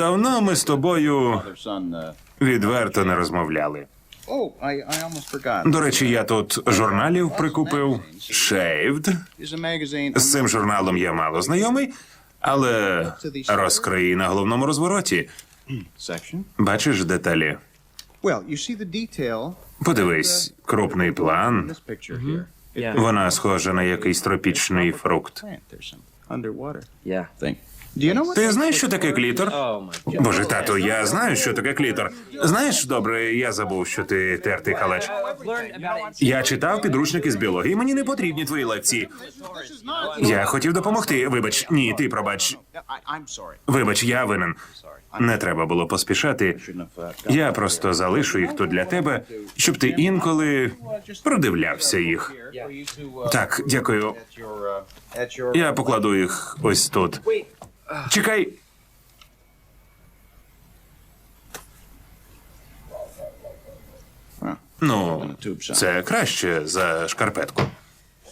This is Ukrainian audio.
Давно ми з тобою відверто не розмовляли. До речі, я тут журналів прикупив Shaved. З цим журналом я мало знайомий, але розкрий на головному розвороті. Бачиш деталі. Подивись, крупний план. Вона схожа на якийсь тропічний фрукт. Ти знаєш, що таке клітор? Oh my god. Боже, тату, я знаю, що таке клітор. Знаєш, добре, я забув, що ти тертий it. Я читав підручники з біології. Мені не потрібні твої лекції. Я хотів допомогти. Вибач, ні, ти пробач. Вибач, я винен. Не треба було поспішати. Я просто залишу їх тут для тебе, щоб ти інколи продивлявся їх. Так, дякую. Я покладу їх ось тут. Чекай. Ну, це краще за шкарпетку.